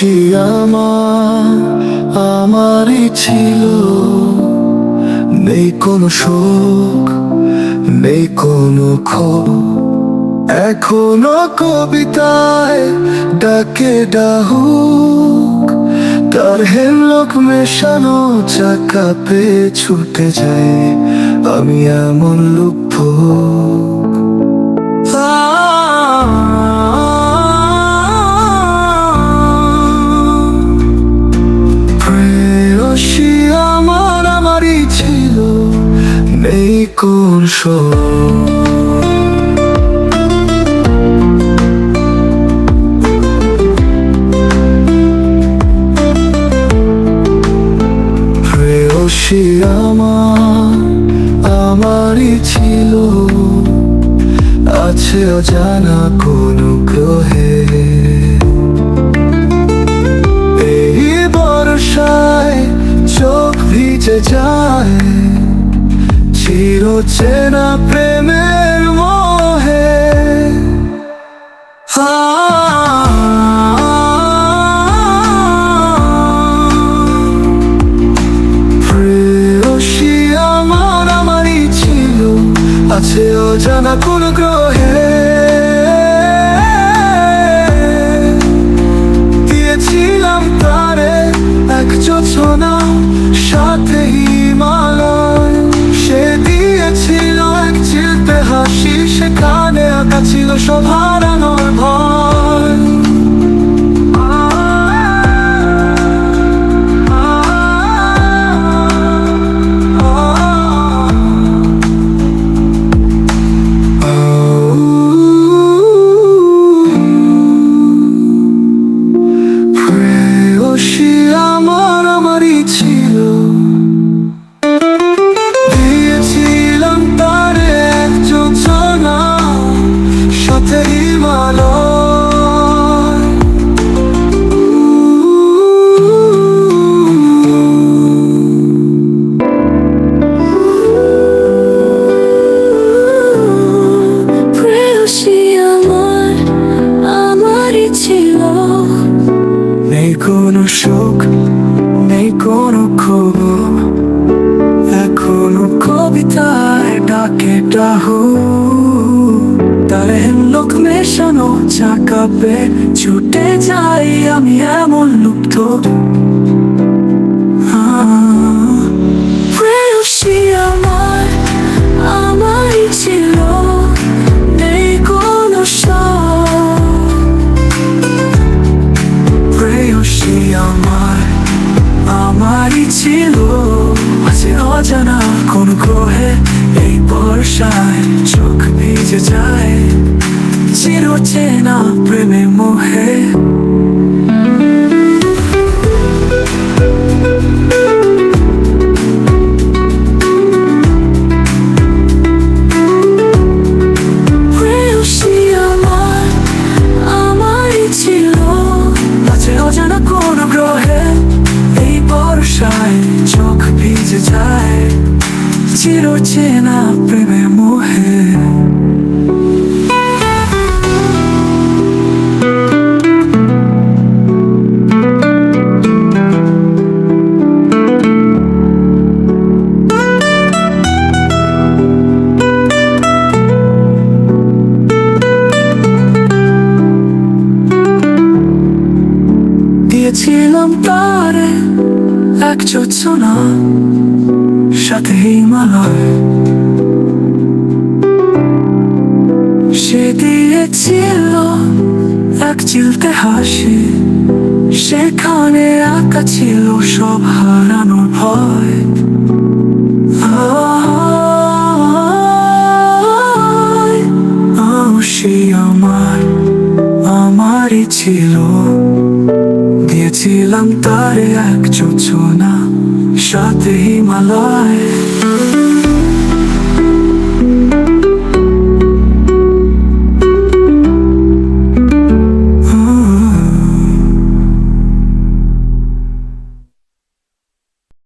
কাছে আমারই ছিল। নেই কোনো শোক নেই কোনো ক্ষোভ। এখনও কবিতায় ডাকে ডাহুক। তার হেলক মেশানো চাকাতে ছুটে যায়। আমি এমন লুপ্ত। নেই কোন শোক? আমার, আমারই ছিল। আছে অজানা কোন গ্রহে। এই বর্ষায় চোখ ভিজে যায়। চির চেনা প্রেমের মোহে। প্রেয়সী আমার, আমারই ছিল, আছে অজানা কোন গ্রহে। দিয়েছিলাম তারে এক যোচনা সাথে হিমালয় হাসি সেখানে আঁকা ছিল সব হারানোর ভয় কোনো শোক নেই, কোনো খবর এখনও কবিতায় ডাকে ডাহু। তার লোক মেশানো চাকাবে ছুটে যাই আমি এমন লুপ্ত। বর্ষায় চোখ ভিজে যায় চির চেনা প্রেমে মোহে কোন গ্রহে। এই বর্ষায় চোখ ভিজে যায় চির চেনা প্রেমে মোহে। দিয়েছিলাম তারে এক যোজনা সাথে হিমালয় সে দিয়েছিল এক চিলতে হাসি, সেখানে আঁকা ছিল সব হারানোর ভয়। সে আমার, আমারই ছিল। দিয়েছিলাম তারে এক যোজনা। সাথে হিমালয়।